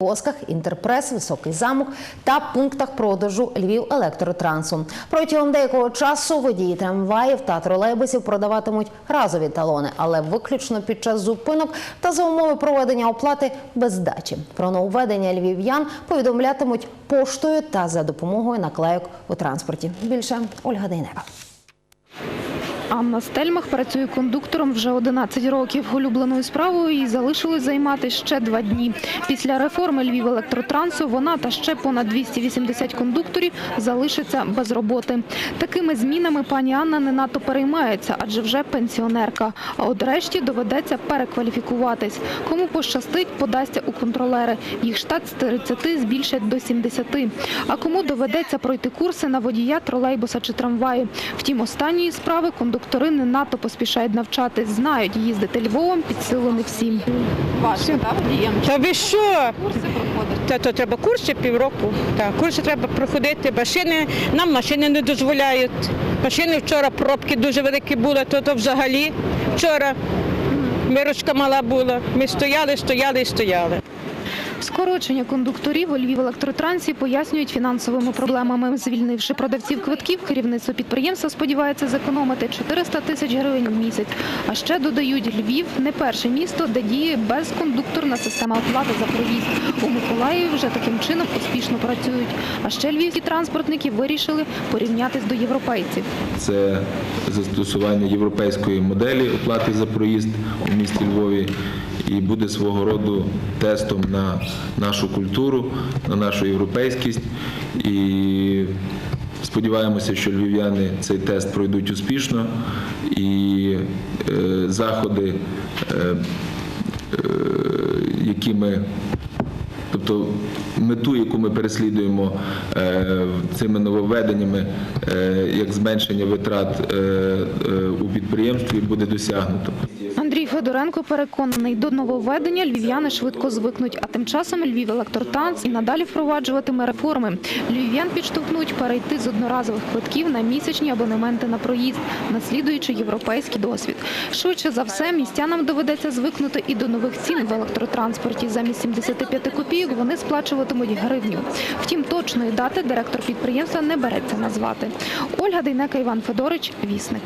Кіосках, інтерпрес, високий замок та пунктах продажу Львів електротрансу. Протягом деякого часу водії трамваїв та тролейбусів продаватимуть разові талони, але виключно під час зупинок та за умови проведення оплати без здачі. Про нововведення львів'ян повідомлятимуть поштою та за допомогою наклейок у транспорті. Більше Ольга Дейнева. Анна Стельмах працює кондуктором вже 11 років. Улюбленою справою їй залишилось займатися ще два дні. Після реформи Львів електротрансу вона та ще понад 280 кондукторів залишаться без роботи. Такими змінами пані Анна не надто переймається, адже вже пенсіонерка. А от решті доведеться перекваліфікуватись. Кому пощастить, подасться у контролери. Їх штат з 30 збільшать до 70. А кому доведеться пройти курси на водія тролейбуса чи трамваю. Втім, останньої справи кондуктори не надто поспішають навчатись. Знають, їздити Львовом під силу не всім. Важко, так, водієм? Та ви що? Курси проходить. Та то треба курси півроку. Так, курси треба проходити. Машини нам машини не дозволяють. Машини вчора пробки дуже великі були, то, то взагалі вчора мирочка мала була. Ми стояли, стояли і стояли. Скорочення кондукторів у Львів електротрансі пояснюють фінансовими проблемами. Звільнивши продавців квитків, керівництво підприємства сподівається зекономити 400 тисяч гривень в місяць. А ще додають, Львів не перше місто, де діє безкондукторна система оплати за проїзд. У Миколаєві вже таким чином успішно працюють. А ще львівські транспортники вирішили порівнятись до європейців. Це застосування європейської моделі оплати за проїзд у місті Львові і буде свого роду тестом на нашу культуру, на нашу європейськість. І сподіваємося, що львів'яни цей тест пройдуть успішно і е, заходи, е, е, які ми Тобто мету, яку ми переслідуємо е, цими нововведеннями, е, як зменшення витрат е, у підприємстві, буде досягнуто. Андрій Федоренко переконаний, до нововведення львів'яни швидко звикнуть, а тим часом Львів електротранс і надалі впроваджуватиме реформи. Львів'ян підштовхнуть перейти з одноразових квитків на місячні абонементи на проїзд, наслідуючи європейський досвід. Швидше за все, містянам доведеться звикнути і до нових цін в електротранспорті. Замість 75 копійок вони сплачуватимуть гривню. Втім, точної дати директор підприємства не береться назвати. Ольга Дейнека, Іван Федорич, Вісник.